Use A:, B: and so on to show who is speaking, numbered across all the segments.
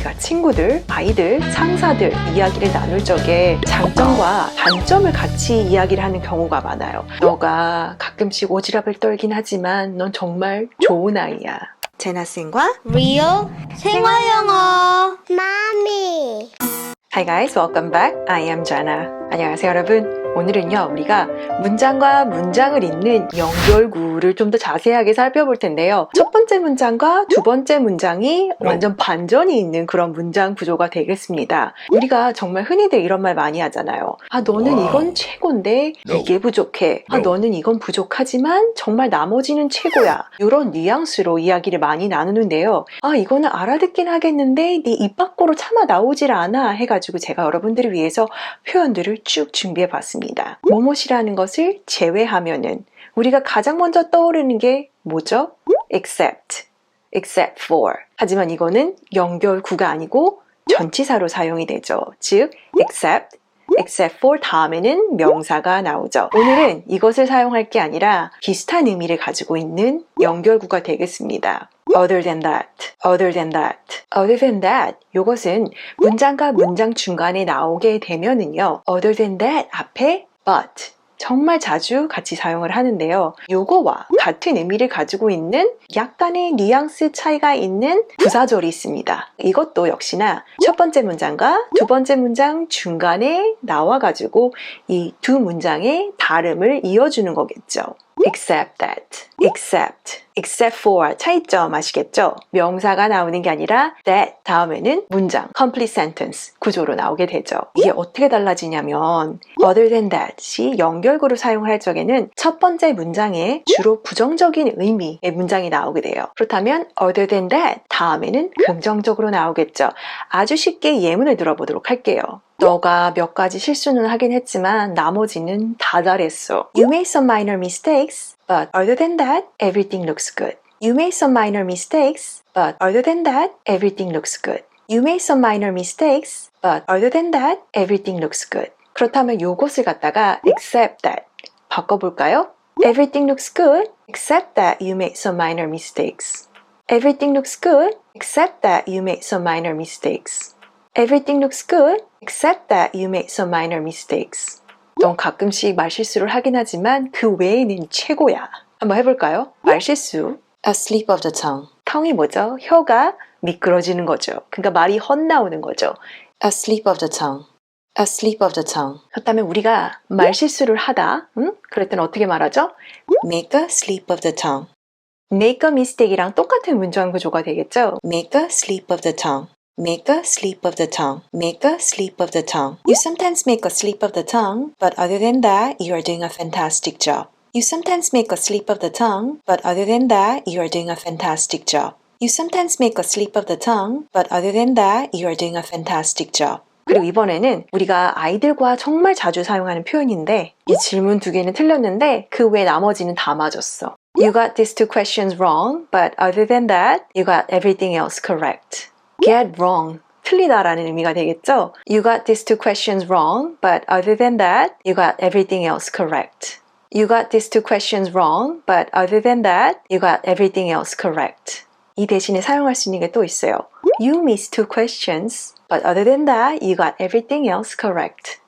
A: 우리가 친구들, 아이들, 상사들 이야기를 나눌 적에 장점과 단점을 같이 이야기를 하는 경우가 많아요. 너가 가끔씩 오지랖을 떨긴 하지만 넌 정말 좋은 아이야. 제나쌤과
B: Real 생활 영어. Mommy.
A: Hi guys, welcome back. I am Jana. 안녕하세요 여러분. 오늘은요 우리가 문장과 문장을 잇는 연결구를 좀 더 자세하게 살펴볼 텐데요. 첫 번째 문장과 두 번째 문장이 완전 반전이 있는 그런 문장 구조가 되겠습니다. 우리가 정말 흔히들 이런 말 많이 하잖아요. 아 너는 이건 최고인데 이게 부족해. 아 너는 이건 부족하지만 정말 나머지는 최고야. 이런 뉘앙스로 이야기를 많이 나누는데요. 아 이거는 알아듣긴 하겠는데 네 입 밖으로 차마 나오질 않아 해가지고 제가 여러분들을 위해서 표현들을 쭉 준비해 봤습니다. 뭐뭇이라는 것을 제외하면은 우리가 가장 먼저 떠오르는 게 뭐죠? except, except for. 하지만 이거는 연결구가 아니고 전치사로 사용이 되죠. 즉, except, except for 다음에는 명사가 나오죠. 오늘은 이것을 사용할 게 아니라 비슷한 의미를 가지고 있는 연결구가 되겠습니다. Other than that, other than that, other than that. 이것은 문장과 문장 중간에 나오게 되면은요. other than that 앞에 but 정말 자주 같이 사용을 하는데요. 요거와 같은 의미를 가지고 있는 약간의 뉘앙스 차이가 있는 부사절이 있습니다. 이것도 역시나 첫 번째 문장과 두 번째 문장 중간에 나와가지고 이 두 문장의 발음을 이어주는 거겠죠. Except that, except, except for 차이점 아시겠죠? 명사가 나오는 게 아니라 that 다음에는 문장, complete sentence 구조로 나오게 되죠. 이게 어떻게 달라지냐면 other than that이 연결구로 사용할 적에는 첫 번째 문장에 주로 부정적인 의미의 문장이 나오게 돼요. 그렇다면 other than that 다음에는 긍정적으로 나오겠죠. 아주 쉽게 예문을 들어보도록 할게요. 너가 몇 가지 실수는 하긴 했지만 나머지는 다 잘했어. You made some minor mistakes, but other than that, everything looks good. You made some minor mistakes, but other than that, everything looks good. You made some minor mistakes, but other than that, everything looks good. 그렇다면 요것을 갖다가 except that 바꿔볼까요? Everything looks good, except that you made some minor mistakes. Everything looks good, except that you made some minor mistakes. Everything looks good, except that you made some minor mistakes. 넌 가끔씩 말실수를 하긴 하지만 그 외에는 최고야. 한번 해볼까요? 말실수. A slip of the tongue. tongu이 뭐죠? 혀가 미끄러지는 거죠. 그러니까 말이 헛나오는 거죠. A slip of the tongue. A slip of the tongue. 그렇다면 우리가 말실수를 하다, 응? 그럴 때는 어떻게 말하죠? Make a slip of the tongue. Make a mistake이랑 똑같은 문장 구조가 되겠죠? Make a slip of the tongue. Make a slip of the tongue. Make a slip of the tongue. You sometimes make a slip of the tongue, but other than that, you are doing a fantastic job. You sometimes make a slip of the tongue, but other than that, you are doing a fantastic job. You sometimes make a slip of the tongue, but other than that, you are doing a fantastic job. 그리고 이번에는 우리가 아이들과 정말 자주 사용하는 표현인데 이 질문 두 개는 틀렸는데 그 외 나머지는 다 맞았어. You got these two questions wrong, but other than that, you got everything else correct. Get wrong. 틀리다라는 의미가 되겠죠? You got these two questions wrong, but other than that, you got everything else correct. You got these two questions wrong, but other than that, you got everything else correct. 이 대신에 사용할 수 있는 게 또 있어요. You missed two questions, but other than that, you got everything else correct.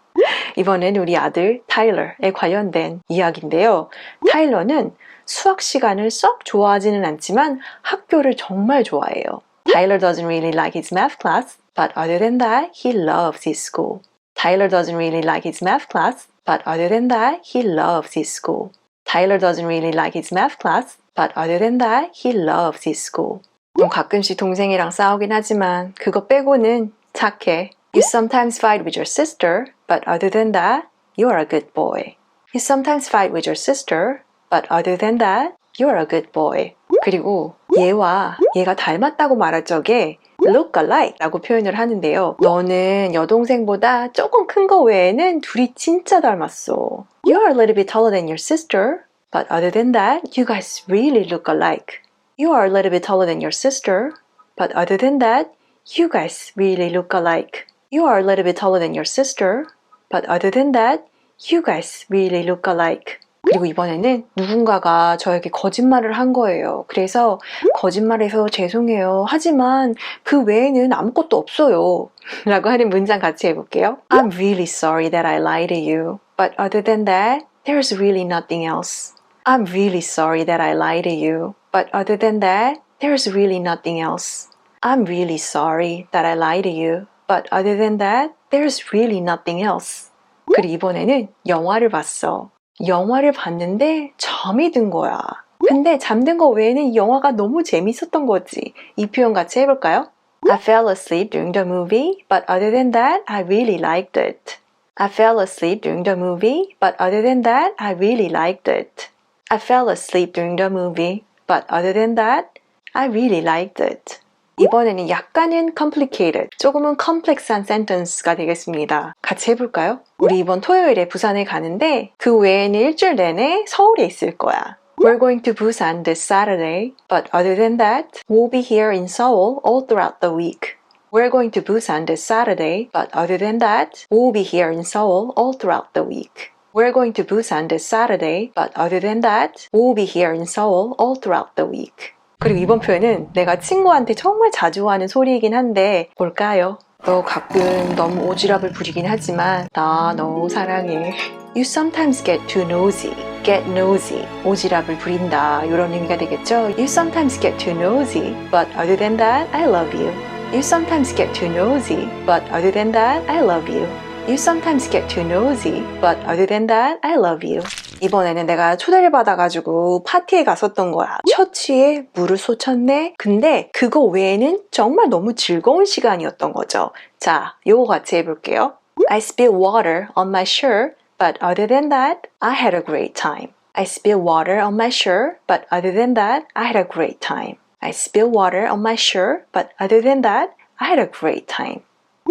A: 이번엔 우리 아들 타일러에 관련된 이야기인데요. 타일러는 수학 시간을 썩 좋아하지는 않지만 학교를 정말 좋아해요. Tyler doesn't really like his math class, but other than that, he loves his school. Tyler doesn't really like his math class, but other than that, he loves his school. Tyler doesn't really like his math class, but other than that, he loves his school. 넌 가끔씩 동생이랑 싸우긴 하지만 그거 빼고는 착해. You sometimes fight with your sister, but other than that, you are a good boy. You sometimes fight with your sister, but other than that, you are a good boy. 그리고 얘와 얘가 닮았다고 말할 적에 look alike 라고 표현을 하는데요. 너는 여동생보다 조금 큰 거 외에는 둘이 진짜 닮았어. You are a little bit taller than your sister, but other than that, you guys really look alike. You are a little bit taller than your sister, but other than that, you guys really look alike. You are a little bit taller than your sister, but other than that, you guys really look alike. 그리고 이번에는 누군가가 저에게 거짓말을 한 거예요. 그래서 거짓말해서 죄송해요. 하지만 그 외에는 아무것도 없어요. 라고 하는 문장 같이 해볼게요. I'm really sorry that I lied to you. But other than that, there's really nothing else. I'm really sorry that I lied to you. But other than that, there's really nothing else. I'm really sorry that I lied to you. But other than that, there's really nothing else. 그리고 이번에는 영화를 봤어. 영화를 봤는데 잠이 든 거야. 근데 잠든 거 외에는 이 영화가 너무 재밌었던 거지. 이 표현 같이 해볼까요? I fell asleep during the movie, but other than that, I really liked it. I fell asleep during the movie, but other than that, I really liked it. I fell asleep during the movie, but other than that, I really liked it. 이번에는 약간은 complicated, 조금은 complex한 sentence가 되겠습니다. 같이 해볼까요? 우리 이번 토요일에 부산에 가는데 그 외에는 일주일 내내 서울에 있을 거야. We're going to Busan this Saturday, but other than that, we'll be here in Seoul all throughout the week. We're going to Busan this Saturday, but other than that, we'll be here in Seoul all throughout the week. We're going to Busan this Saturday, but other than that, we'll be here in Seoul all throughout the week. 그리고 이번 표현은 내가 친구한테 정말 자주 하는 소리이긴 한데 뭘까요? 너 가끔 너무 오지랖을 부리긴 하지만 나 너 사랑해. You sometimes get too nosy. Get nosy. 오지랖을 부린다. 이런 의미가 되겠죠? You sometimes get too nosy. But other than that, I love you. You sometimes get too nosy. But other than that, I love you. You sometimes get too nosy. But other than that, I love you. 이번에는 내가 초대를 받아가지고 파티에 갔었던 거야. 처치에 물을 쏟쳤네? 근데 그거 외에는 정말 너무 즐거운 시간이었던 거죠. 자, 요거 같이 해볼게요. I spilled water on my shirt, but other than that, I had a great time. I spilled water on my shirt, but other than that, I had a great time. I spilled water on my shirt, but other than that, I had a great time.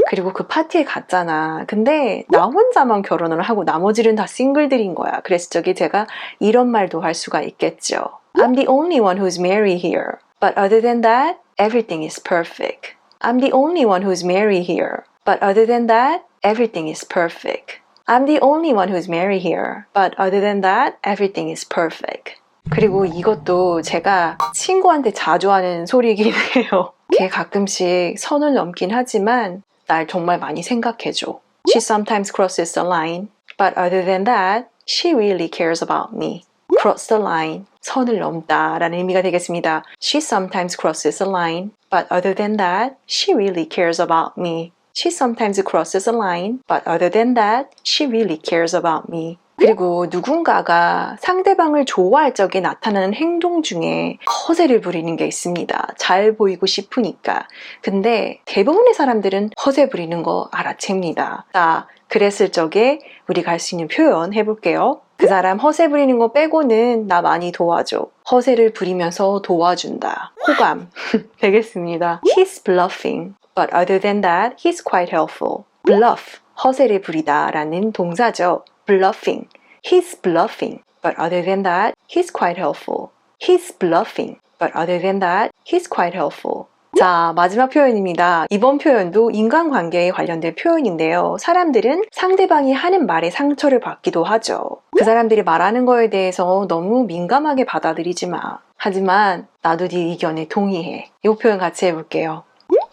A: 그리고 그 파티에 갔잖아. 근데 나 혼자만 결혼을 하고 나머지는 다 싱글들인 거야. 그래서 저기 제가 이런 말도 할 수가 있겠죠. I'm the only one who's married here. But other than that, everything is perfect. I'm the only one who's married here. But other than that, everything is perfect. I'm the only one who's married here. But other than that, everything is perfect. 그리고 이것도 제가 친구한테 자주 하는 소리이긴 해요. 걔 가끔씩 선을 넘긴 하지만 날 정말 많이 생각해줘. She sometimes crosses the line, but other than that, she really cares about me. Cross the line, 선을 넘다 라는 의미가 되겠습니다. She sometimes crosses the line, but other than that, she really cares about me. She sometimes crosses a line, but other than that, she really cares about me. 그리고 누군가가 상대방을 좋아할 적에 나타나는 행동 중에 허세를 부리는 게 있습니다. 잘 보이고 싶으니까. 근데 대부분의 사람들은 허세 부리는 거 알아챕니다. 자, 그랬을 적에 우리가 할 수 있는 표현 해볼게요. 그 사람 허세 부리는 거 빼고는 나 많이 도와줘. 허세를 부리면서 도와준다. 호감. 되겠습니다. He's bluffing. But other than that, he's quite helpful. bluff. 허세를 부리다 라는 동사죠. Bluffing. He's bluffing. But other than that, he's quite helpful. He's bluffing. But other than that, he's quite helpful. 자, 마지막 표현입니다. 이번 표현도 인간관계에 관련된 표현인데요. 사람들은 상대방이 하는 말에 상처를 받기도 하죠. 그 사람들이 말하는 거에 대해서 너무 민감하게 받아들이지 마. 하지만 나도 네 의견에 동의해. 이 표현 같이 해볼게요.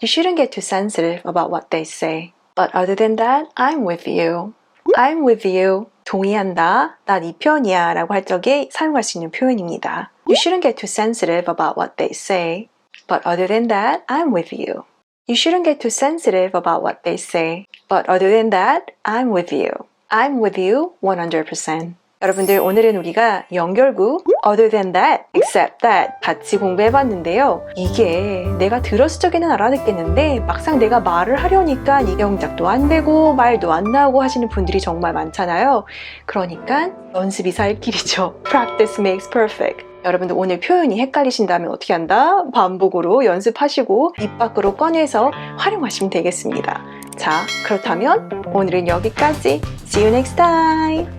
A: You shouldn't get too sensitive about what they say. But other than that, I'm with you. I'm with you. 동의한다. 난 이 편이야. 라고 할 적에 사용할 수 있는 표현입니다. You shouldn't get too sensitive about what they say. But other than that, I'm with you. You shouldn't get too sensitive about what they say. But other than that, I'm with you. I'm with you 100%. 여러분들 오늘은 우리가 연결구 other than that, except that 같이 공부해봤는데요. 이게 내가 들었을 적에는 알아듣겠는데 막상 내가 말을 하려니까 이 경작도 안 되고 말도 안 나오고 하시는 분들이 정말 많잖아요. 그러니까 연습이 살 길이죠. Practice makes perfect. 여러분들 오늘 표현이 헷갈리신다면 어떻게 한다? 반복으로 연습하시고 입 밖으로 꺼내서 활용하시면 되겠습니다. 자, 그렇다면 오늘은 여기까지. See you next time!